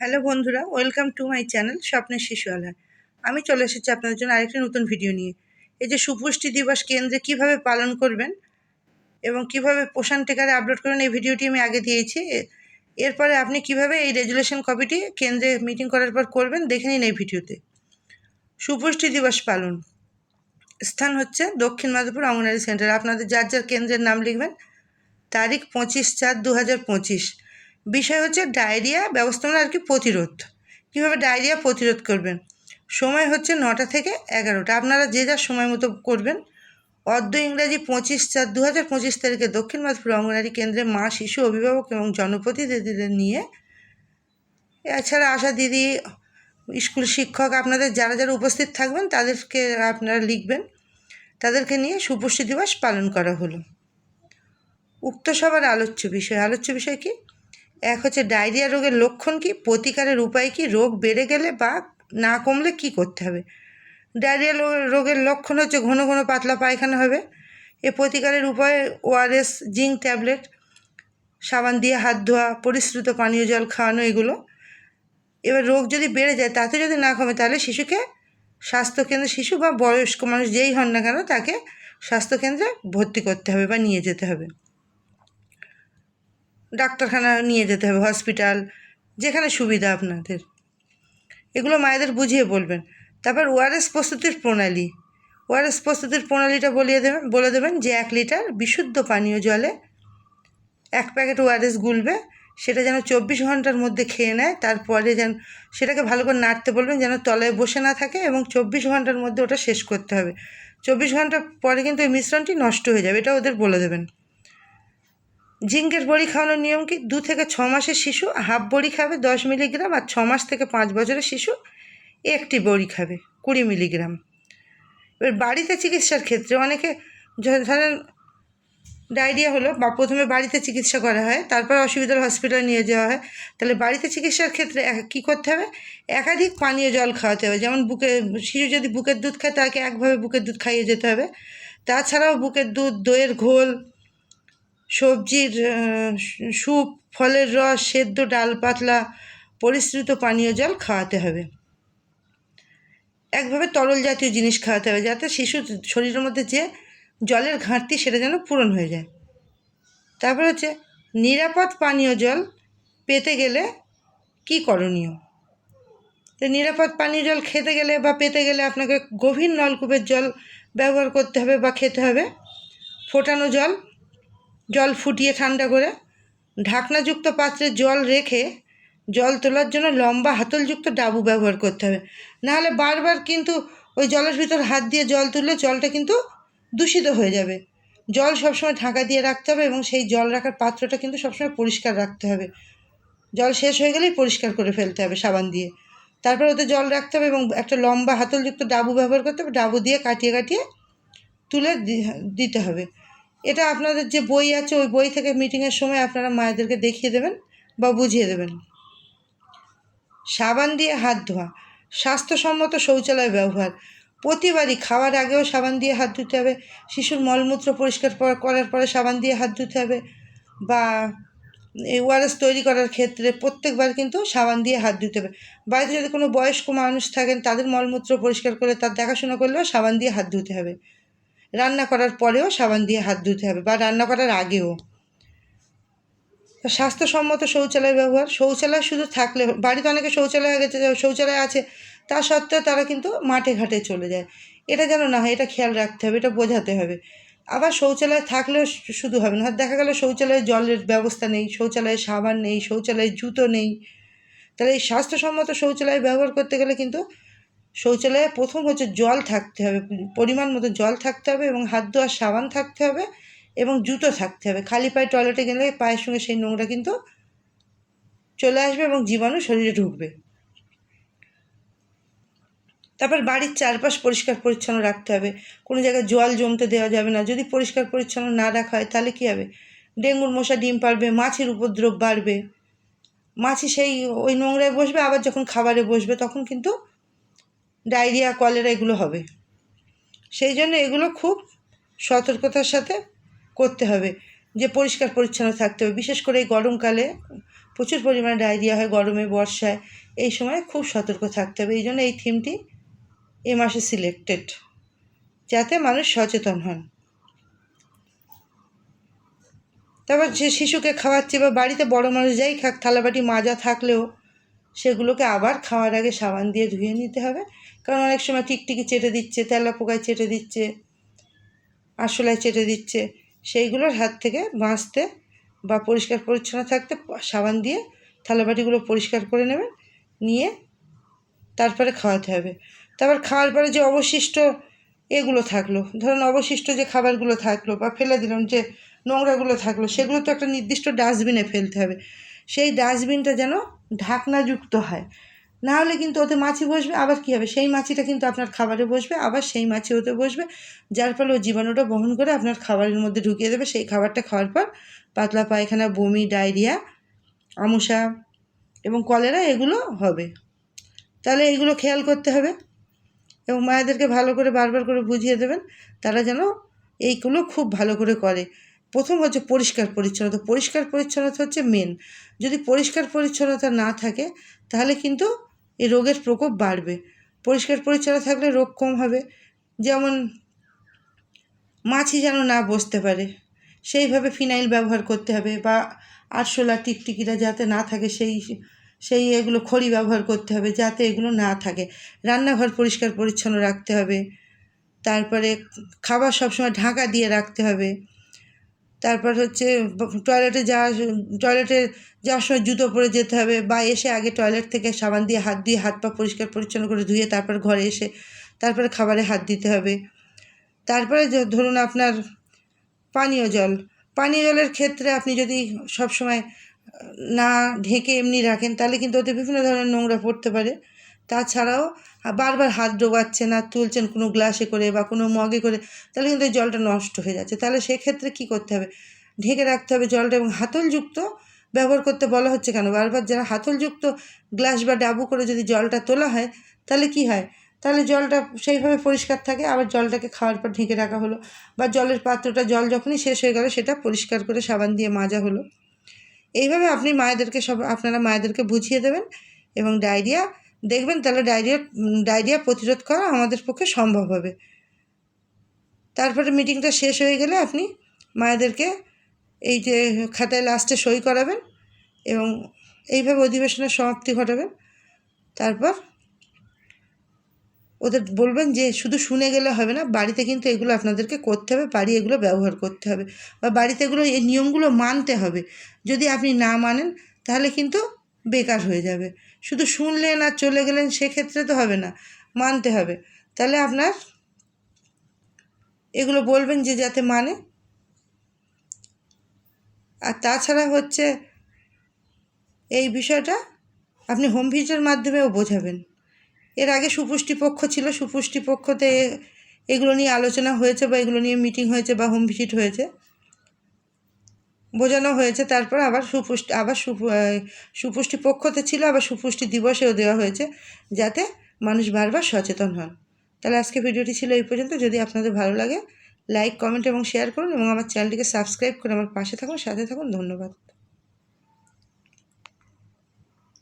Hello বন্ধুরা, welcome to my channel স্বপ্নের শিশুয়ালা আমি চলে এসেছি আপনাদের জন্য আরেকটি নতুন ভিডিও নিয়ে। এই যে সুপুষ্টি দিবস কেন্দ্রে কীভাবে পালন করবেন এবং কীভাবে পোষণ টেকারে আপলোড করবেন, এই ভিডিওটি আমি আগে দিয়েছি। এরপরে আপনি কীভাবে এই রেজুলেশন কপিটি কেন্দ্রে মিটিং করার পর করবেন, দেখে নিন এই ভিডিওতে। সুপুষ্টি দিবস পালন। স্থান হচ্ছে দক্ষিণ মাধবপুর অঙ্গনারী সেন্টার। আপনাদের যার যার কেন্দ্রের নাম লিখবেন, তারিখ পঁচিশ চার দু হাজার পঁচিশ। বিষয় হচ্ছে ডায়রিয়া ব্যবস্থাপনা আর কি প্রতিরোধ। কীভাবে ডায়রিয়া প্রতিরোধ করবেন? সময় হচ্ছে নটা থেকে এগারোটা। আপনারা যে যার সময় মতো করবেন। অর্ধ ইংরাজি পঁচিশ চার দু হাজার পঁচিশ তারিখে দক্ষিণ মাধপুর অঙ্গনারী কেন্দ্রে মা, শিশু, অভিভাবক এবং জনপ্রতিনিধিদের নিয়ে। এছাড়া আশা দিদি, স্কুল শিক্ষক, আপনাদের যারা যারা উপস্থিত থাকবেন, তাদেরকে আপনারা লিখবেন। তাদেরকে নিয়ে সুপুষ্টি দিবস পালন করা হলো। উক্ত সবার আলোচ্য বিষয়। আলোচ্য বিষয় কি? এক হচ্ছে ডায়রিয়া রোগের লক্ষণ কি? প্রতিকারের উপায় কি? রোগ বেড়ে গেলে বা না কমলে কি করতে হবে? ডায়রিয়া রোগের লক্ষণ হচ্ছে ঘন ঘন পাতলা পায়খানা হবে। এ প্রতিকারের উপায় ওআরএস, জিঙ্ক ট্যাবলেট, সাবান দিয়ে হাত ধোয়া, পরিশ্রুত পানীয় জল খাওয়ানো, এগুলো। এবার রোগ যদি বেড়ে যায়, তাতে যদি না কমে, তাহলে শিশুকে স্বাস্থ্যকেন্দ্রে, শিশু বা বয়স্ক মানুষ যেই হন না কেন, তাকে স্বাস্থ্যকেন্দ্রে ভর্তি করতে হবে বা নিয়ে যেতে হবে। ডাক্তারখানা নিয়ে যেতে হবে হসপিটাল যেখানে সুবিধা আপনাদের। এগুলো মায়েদের বুঝিয়ে বলবেন। তারপর ওআরএস প্রস্তুতির প্রণালী। ওআরএস প্রস্তুতির প্রণালীটা বলিয়ে দেবেন, বলে দেবেন যে এক লিটার বিশুদ্ধ পানীয় জলে এক প্যাকেট ওআরএস গুলবে, সেটা যেন চব্বিশ ঘণ্টার মধ্যে খেয়ে নেয়, তারপরে যেন সেটাকে ভালো করে নাড়তে বলবেন যেন তলায় বসে না থাকে এবং চব্বিশ ঘণ্টার মধ্যে ওটা শেষ করতে হবে। চব্বিশ ঘণ্টা পরে কিন্তু ওই মিশ্রণটি নষ্ট হয়ে যাবে, এটা ওদের বলে দেবেন। জিঙ্কের বড়ি খাওয়ানোর নিয়ম কি? দু থেকে ছ মাসের শিশু, হাফ বড়ি খাবে, দশ মিলিগ্রাম, আর ছ মাস থেকে পাঁচ বছরের শিশু একটি বড়ি খাবে, কুড়ি মিলিগ্রাম। এবার বাড়িতে চিকিৎসার ক্ষেত্রে অনেকে ধরেন ডায়রিয়া হলো বা প্রথমে বাড়িতে চিকিৎসা করা হয়, তারপর অসুবিধার হসপিটালে নিয়ে যাওয়া হয়, তাহলে বাড়িতে চিকিৎসার ক্ষেত্রে কী করতে হবে? একাধিক পানীয় জল খাওয়াতে হবে, যেমন বুকে, শিশু যদি বুকের দুধ খায়, তাকে একভাবে বুকের দুধ খাইয়ে যেতে হবে। তাছাড়াও বুকের দুধ, দইয়ের ঘোল সবজির স্যুপ ফলের রস, সেদ্ধ, ডাল পাতলা, পরিশ্রুত পানীয় জল খাওয়াতে হবে। একভাবে তরল জাতীয় জিনিস খাওয়াতে হবে যাতে শিশুর শরীরের মধ্যে যে জলের ঘাটতি সেটা যেন পূরণ হয়ে যায়। তারপর হচ্ছে নিরাপদ পানীয় জল পেতে গেলে কি করণীয়? তো নিরাপদ পানীয় জল খেতে গেলে বা পেতে গেলে আপনাকে গভীর নলকূপের জল ব্যবহার করতে হবে বা খেতে হবে। ফোটানো জল জল ফুটিয়ে ঠান্ডা করে ঢাকনাযুক্ত পাত্রে জল রেখে জল তোলার জন্য লম্বা হাতলযুক্ত ডাবু ব্যবহার করতে হবে। নাহলে বারবার কিন্তু ওই জলের ভিতর হাত দিয়ে জল তুললে জলটা কিন্তু দূষিত হয়ে যাবে। জল সবসময় ঢাকা দিয়ে রাখতে হবে এবং সেই জল রাখার পাত্রটা কিন্তু সবসময় পরিষ্কার রাখতে হবে। জল শেষ হয়ে গেলেই পরিষ্কার করে ফেলতে হবে সাবান দিয়ে। তারপর ওতে জল রাখতে হবে এবং একটা লম্বা হাতলযুক্ত ডাবু ব্যবহার করতে হবে। ডাবু দিয়ে কাটিয়ে কাটিয়ে তুলে দিতে হবে। এটা আপনাদের যে বই আছে, ওই বই থেকে মিটিংয়ের সময় আপনারা মায়েদেরকে দেখিয়ে দেবেন বা বুঝিয়ে দেবেন। সাবান দিয়ে হাত ধোয়া, স্বাস্থ্যসম্মত শৌচালয় ব্যবহার। প্রতিবারই খাওয়ার আগেও সাবান দিয়ে হাত ধুতে হবে, শিশুর মলমূত্র পরিষ্কার করার পরে সাবান দিয়ে হাত ধুতে হবে বা এই ওয়ারেস তৈরি করার ক্ষেত্রে প্রত্যেকবার কিন্তু সাবান দিয়ে হাত ধুতে হবে। বাড়িতে যদি কোনো বয়স্ক মানুষ থাকেন, তাদের মলমূত্র পরিষ্কার করে তার দেখাশোনা করলেও সাবান দিয়ে হাত ধুতে হবে। রান্না করার পরেও সাবান দিয়ে হাত ধুতে হবে বা রান্না করার আগেও। স্বাস্থ্যসম্মত শৌচালয় ব্যবহার, শৌচালয় শুধু থাকলে বাড়িতে অনেকে শৌচালয় হয়ে গেছে শৌচালয় আছে, তা সত্ত্বেও তারা কিন্তু মাঠে ঘাটে চলে যায়। এটা যেন না হয়, এটা খেয়াল রাখতে হবে, এটা বোঝাতে হবে। আবার শৌচালয় থাকলেও শুধু হবে না দেখা গেল শৌচালয়ে জলের ব্যবস্থা নেই, শৌচালয়ে সাবান নেই, শৌচালয়ে জুতো নেই। তাহলে এই স্বাস্থ্যসম্মত শৌচালয় ব্যবহার করতে গেলে কিন্তু শৌচালয়ে প্রথম হচ্ছে জল থাকতে হবে, পরিমাণ মতো জল থাকতে হবে এবং হাত ধোয়ার সাবান থাকতে হবে এবং জুতো থাকতে হবে। খালি পায়ে টয়লেটে গেলে পায়ের সঙ্গে সেই নোংরা কিন্তু চলে আসবে এবং জীবাণু শরীরে ঢুকবে। তারপর বাড়ির চারপাশ পরিষ্কার পরিচ্ছন্ন রাখতে হবে। কোনো জায়গায় জল জমতে দেওয়া যাবে না। যদি পরিষ্কার পরিচ্ছন্ন না রাখা হয় তাহলে কী হবে? ডেঙ্গুর মশা ডিম পারবে মাছির উপদ্রব বাড়বে। মাছি সেই ওই নোংরায় বসবে, আবার যখন খাবারে বসবে তখন কিন্তু ডায়রিয়া, কলেরা এগুলো হবে। সেই জন্য এগুলো খুব সতর্কতার সাথে করতে হবে, যে পরিষ্কার পরিচ্ছন্ন থাকতে হবে। বিশেষ করে এই গরমকালে প্রচুর পরিমাণে ডায়রিয়া হয়, গরমে, বর্ষায়। এই সময় খুব সতর্ক থাকতে হবে। এই জন্য এই থিমটি এ মাসে সিলেক্টেড যাতে মানুষ সচেতন হন। তারপর যে শিশুকে খাওয়াচ্ছে বা বাড়িতে বড় মানুষ যাই খাক থালাবাটি মাজা থাকলেও সেগুলোকে আবার খাওয়ার আগে সাবান দিয়ে ধুয়ে নিতে হবে। কারণ অনেক সময় টিকটিকি চেটে দিচ্ছে তেলা পোকায় চেটে দিচ্ছে, আরশোলায় চেটে দিচ্ছে, সেইগুলোর হাত থেকে বাঁচতে বা পরিষ্কার পরিচ্ছন্ন থাকতে সাবান দিয়ে থালাবাটিগুলো পরিষ্কার করে নেবেন, নিয়ে তারপরে খাওয়াতে হবে। তারপর খাওয়ার পরে যে অবশিষ্ট এগুলো থাকল, ধরুন অবশিষ্ট যে খাবারগুলো থাকল বা ফেলে দিলাম যে নোংরাগুলো থাকল, সেগুলো তো একটা নির্দিষ্ট ডাস্টবিনে ফেলতে হবে। সেই ডাস্টবিনটা যেন ঢাকনাযুক্ত হয়। না হলে কিন্তু ওতে মাছি বসবে, আবার কী হবে? সেই মাছিটা কিন্তু আপনার খাবারে বসবে, আবার সেই মাছি ওতে বসবে, যার ফলে ও জীবাণুটা বহন করে আপনার খাবারের মধ্যে ঢুকিয়ে দেবে। সেই খাবারটা খাওয়ার পর পাতলা পায়খানা, বমি, ডায়রিয়া, আমশা এবং কলেরা এগুলো হবে। তাহলে এগুলো খেয়াল করতে হবে এবং মায়েদেরকে ভালো করে বারবার করে বুঝিয়ে দেবেন, তারা যেন এইগুলো খুব ভালো করে করে। প্রথম হচ্ছে পরিষ্কার পরিচ্ছন্নতা। পরিষ্কার পরিচ্ছন্নতা হচ্ছে মেন যদি পরিষ্কার পরিচ্ছন্নতা না থাকে, তাহলে কিন্তু এই রোগের প্রকোপ বাড়বে। পরিষ্কার পরিচ্ছন্ন থাকলে রোগ কম হবে। যেমন মাছি যেন না বসতে পারে, সেইভাবে ফিনাইল ব্যবহার করতে হবে বা আরশোলা টিকটিকিরা যাতে না থাকে, সেই সেই এগুলো খড়ি ব্যবহার করতে হবে যাতে এগুলো না থাকে। রান্নাঘর পরিষ্কার পরিচ্ছন্ন রাখতে হবে। তারপরে খাবার সবসময় ঢাকা দিয়ে রাখতে হবে। তারপর হচ্ছে টয়লেটে যাওয়া টয়লেটে যাওয়ার সময় জুতো পরে যেতে হবে বা এসে আগে টয়লেট থেকে সাবান দিয়ে হাত দিয়ে হাত পা পরিষ্কার পরিচ্ছন্ন করে ধুয়ে তারপর ঘরে এসে তারপরে খাবারে হাত দিতে হবে। তারপরে ধরুন আপনার পানীয় জল, পানীয় জলের ক্ষেত্রে আপনি যদি সব সময় না ঢেকে এমনি রাখেন তাহলে কিন্তু ওতে বিভিন্ন ধরনের নোংরা পড়তে পারে। তাছাড়াও বারবার হাত ডোবাচ্ছেন আর তুলছেন কোনো গ্লাসে করে বা কোনো মগে করে, তাহলে কিন্তু জলটা নষ্ট হয়ে যাচ্ছে। তাহলে সেক্ষেত্রে কী করতে হবে? ঢেকে রাখতে হবে জলটা এবং হাতলযুক্ত ব্যবহার করতে বলা হচ্ছে কেন? বারবার যারা হাতলযুক্ত গ্লাস বা ডাবু করে যদি জলটা তোলা হয়, তাহলে কি হয়? তাহলে জলটা সেইভাবে পরিষ্কার থাকে, আবার জলটাকে খাওয়ার পর ঢেকে রাখা হলো বা জলের পাত্রটা, জল যখনই শেষ হয়ে গেল সেটা পরিষ্কার করে সাবান দিয়ে মাজা হলো। এইভাবে আপনি মায়েদেরকে সব, আপনারা মায়েদেরকে বুঝিয়ে দেবেন এবং ডায়রিয়া দেখবেন তাহলে ডায়রিয়া ডায়রিয়া প্রতিরোধ করা আমাদের পক্ষে সম্ভব হবে। তারপরে মিটিংটা শেষ হয়ে গেলে আপনি মায়েদেরকে এই যে খাতায় লাস্টে সই করাবেন এবং এইভাবে অধিবেশনের সমাপ্তি ঘটাবেন। তারপর ওদের বলবেন যে শুধু শুনে গেলে হবে না, বাড়িতে কিন্তু এগুলো আপনাদেরকে করতে হবে, বাড়ি এগুলো ব্যবহার করতে হবে বা বাড়িতে এগুলো, এই নিয়মগুলো মানতে হবে। যদি আপনি না মানেন তাহলে কিন্তু বেকার হয়ে যাবে। শুধু শুনলেন আর চলে গেলেন সেক্ষেত্রে তো হবে না, মানতে হবে। তাহলে আপনার এগুলো বলবেন যে যাতে মানে। আর তাছাড়া হচ্ছে এই বিষয়টা আপনি হোম ভিজিটের মাধ্যমেও বোঝাবেন। এর আগে সুপুষ্টি পক্ষ ছিল, সুপুষ্টি পক্ষতে এগুলো নিয়ে আলোচনা হয়েছে বা এগুলো নিয়ে মিটিং হয়েছে বা হোম ভিজিট হয়েছে। বোঝানো হয়েছে। তারপর আবার সুপুষ্টি আবার সুপুষ্টি পক্ষতে ছিল, আবার সুপুষ্টি দিবসেও দেওয়া হয়েছে যাতে মানুষ বারবার সচেতন হন। তাহলে আজকে ভিডিওটি ছিল এই পর্যন্ত। যদি আপনাদের ভালো লাগে, লাইক, কমেন্ট এবং শেয়ার করুন এবং আমার চ্যানেলটিকে সাবস্ক্রাইব করে আমার পাশে থাকুন, সাথে থাকুন। ধন্যবাদ।